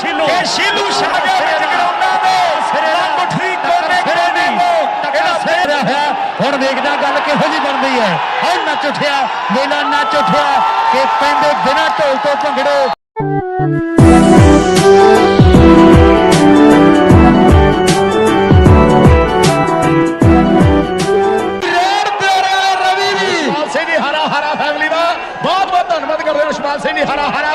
shallow shallow گل جی ہے روی بھی ہرا ہرا فیملی کا بہت بہت کراس بھی ہرا ہرا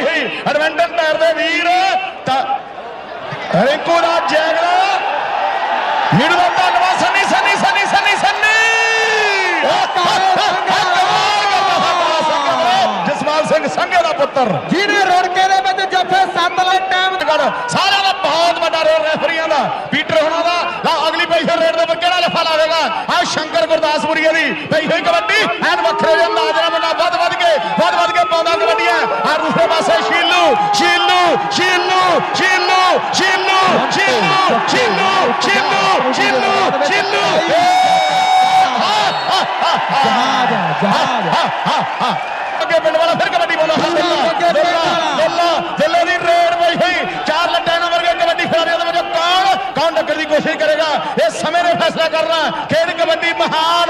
جسمان پترے گڑ سارا بہت ویٹ ریفری پیٹر پیسے ریٹ لفا لا شنکر گردسرین ہو جاتے چار لٹیاں مر کبڈی کوشش کرے گا اس سمے میں فیصلہ کرنا کھیل کبڈی مہان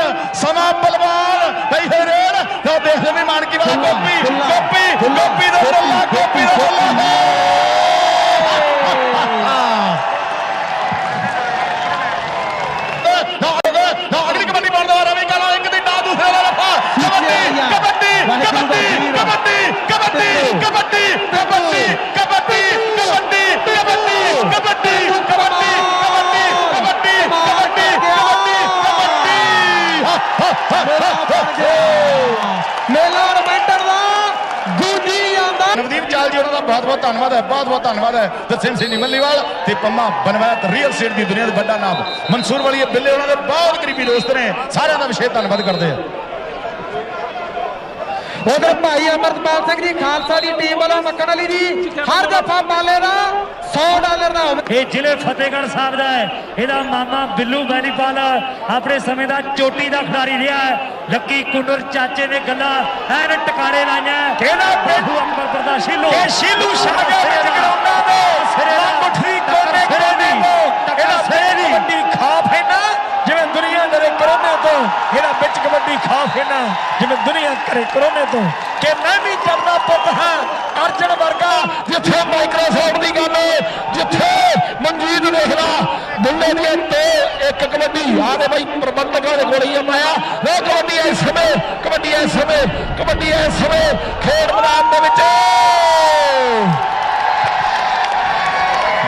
نبدیپ چال جی بہت بہت ہے بہت بہت ہے پما بنویت ریئر دنیا نام منصور والی بلے بہت کریبی دوست نے سارا کا وشیشن کرتے ہیں ਉਧਰ ਭਾਈ ਅਮਰਪਾਲ ਸਿੰਘ ਜੀ ਖਾਲਸਾ ਦੀ ਟੀਮ ਵੱਲੋਂ ਮੱਕਣ ਵਾਲੀ ਜੀ ਹਰ ਦਫਾ ਮਾਲੇ ਦਾ 100 ਡਾਲਰ ਦਾ ਇਹ ਜ਼ਿਲ੍ਹੇ ਫਤਿਹਗੜ੍ਹ ਸਾਹਿਬ ਦਾ ਹੈ ਇਹਦਾ ਮਾਮਾ ਬਿੱਲੂ ਬੈਣੀਪਾਲ ਆਪਣੇ ਸਮੇਂ ਦਾ ਚੋਟੀ ਦਾ ਖਿਡਾਰੀ ਰਿਹਾ ਹੈ ਲੱਕੀ ਕੁੰਡਰ ਚਾਚੇ ਨੇ ਗੱਲਾਂ ਐਨ ਟਿਕਾਣੇ ਲਾਈਆਂ ਇਹਦਾ ਬੇਹੂ ਅੰਬਰ ਦਾ ਸ਼ੀਲੂ ਇਹ ਸ਼ੀਲੂ ਸ਼ਾਹ دی خوف ہے نا جب دنیا کرے کرونے تو کہ میں بھی جرنا پت ہاں ارجن برگا جتھے مائکرو سوٹ دی گا میں جتھے منجید دیکھنا ہلا دنے دیا تو ایک کمیٹی آنے بھائی پربند کا دے گوڑی ہم آیا وہ کمیٹی ایسے میں کمیٹی ایسے میں کمیٹی ایسے میں کھیڑ بنا آنے میں چاہے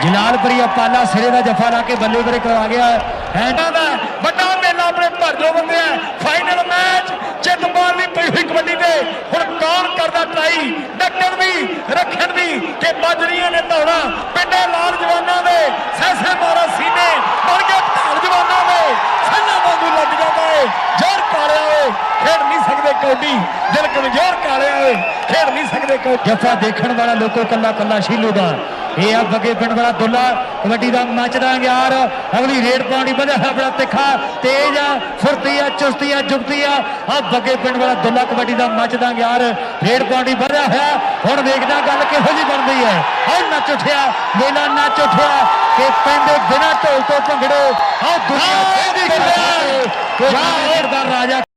جلال پریہ پالا سرینہ جفانہ کے بلے برے کر آگیا ہے ہینڈا دا ਜੋ ਬੰਦੇ ਆ ਫਾਈਨਲ ਮੈਚ ਜਿੱਤ ਬਾਲ ਨਹੀਂ ਪਈ ਹੋਈ ਕਬੱਡੀ ਤੇ ਹੁਣ ਕੌਣ ਕਰਦਾ ਟਰਾਈ ਡੱਕਣ ਵੀ ਰੱਖਣ ਵੀ ਤੇ ਵੱਜ ਨੇ ਧੌਣਾ ਪਿੰਡੇ ਲਾਲ ਜਵਾਨਾਂ ਦੇ ਸੈਸੇ ਮਾਰਾ ਸੀਨੇ ਬਣ ਕੇ ਧਾਲ ਜਵਾਨਾਂ ਦੇ ਸੱਲਾ ਵਾਂਗੂ ਲੱਗ ਜਾਂਦਾ ਏ ਜ਼ੋਰ ਕਾਲਿਆ ਏ ਖੇਡ ਨਹੀਂ ਸਕਦੇ ਕੌਡੀ ਦਿਲ ਕਮਜ਼ੋਰ ਕਾਲਿਆ ਏ ਖੇਡ ਨਹੀਂ ਸਕਦੇ ਕੌਡੀ ਜੱਫਾ ਦੇਖਣ ਵਾਲਾ ਲੋਕੋ ਕੱਲਾ ਕੱਲਾ ਸ਼ੀਲੂ ਦਾ یہ آپ بگے پنڈ والا دلہا کبڈی کا نچ داں یار اگلی ریڑ پاؤنڈی بڑھیا ہے اپنا تیز ہے فرتی ہے چستتی ہے چپتی ہے آ بگے پنڈ والا دلہ کبھی کا نچدا یار ریڑ پاؤنڈی بڑھیا ہے ہوں دیکھنا گل کہیں بن گئی ہے نٹیا میلہ نہ چٹھا بنا ٹو کھگڑے